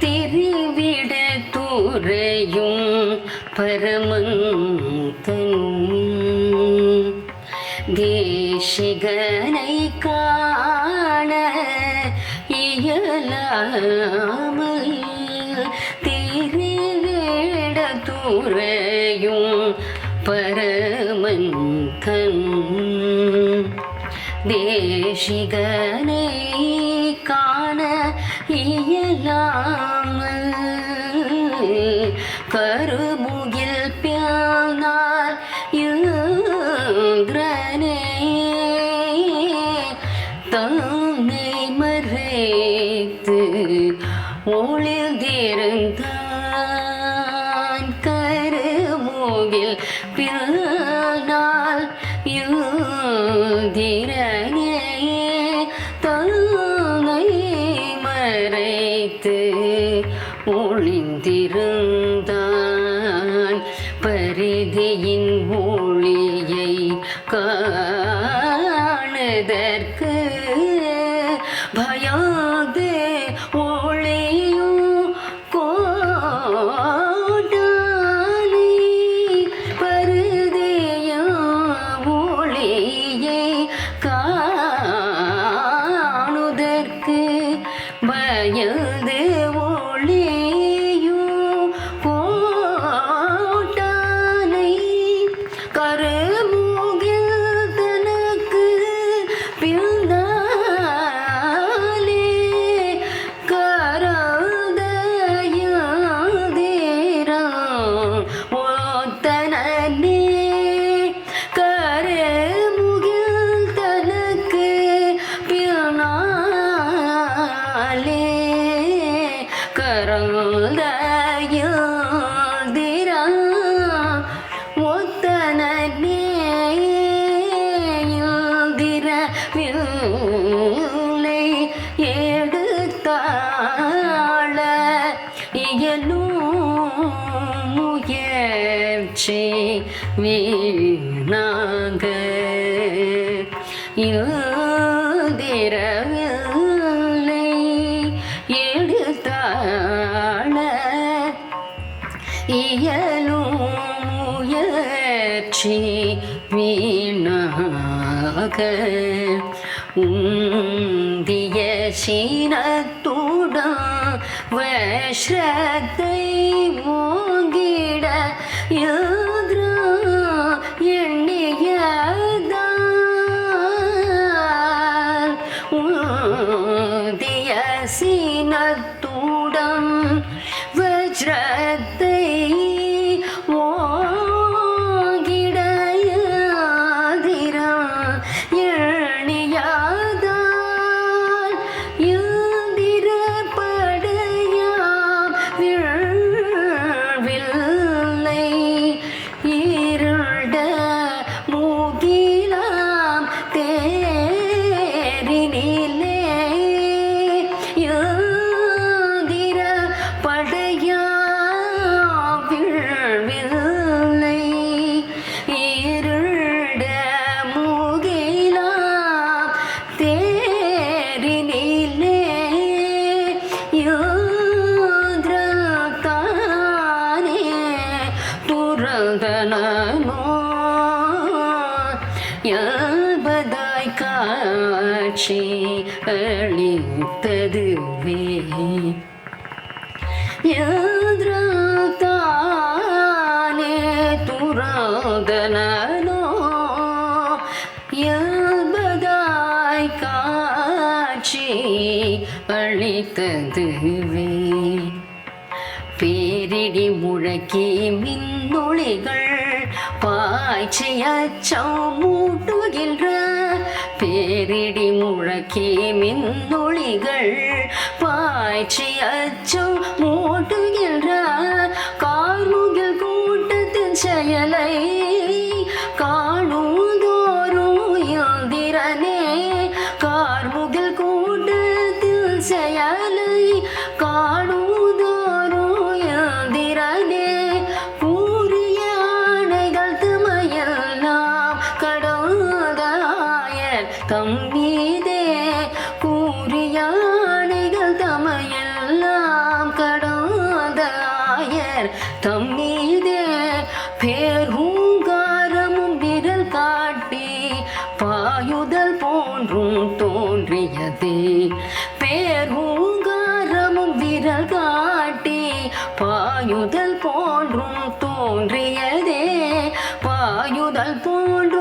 തിരിവിട തുറയും പരമന്തനും ദേശികനെ കാണ ഇയലാമൽ തിരിവിട തുറയും പരമന്തൻ தன்னை மறைத்து ஒளிர்ந்திருந்தான் கருமுகில் பியானால் யுதிரனே தன்னை மறைத்து ஒளிந்திருந்தான். பரிதியின் பின்னாலே கரதயதேரம் ஒத்தனே யுதிர வில்லை எடுத்தாள இயலும் முயற்சி வீணாக யுதிர இயலும் முயற்சி வீணாக உந்திய சீனத்துடன் வஸ்ரத்தை மூங்கிட காட்சி அளித்ததுவே. யத்ரத்தானே துராதனோ யாபதாய் காட்சி அளித்ததுவே. பேரிடி முழக்கி மின்னொழிகள் பாய்ச்சி அச்சம் மூட்டுகின்ற பேரிடி முழக்கி மின்னொளிகள் பாய்ச்சி அச்சம் மூட்டுகின்ற கார்முகில் கூட்டத்தின் செயலை தம் மீதே கூறியானைகள் தமையெல்லாம் கடந்த ஆயர் தம் மீதே பேரூங்காரமும் விரல் காட்டி பாயுதல் போன்றும் தோன்றியதே. பேரூங்காரமும் விரல் காட்டி பாயுதல் போன்றும் தோன்றியதே. பாயுதல் போன்று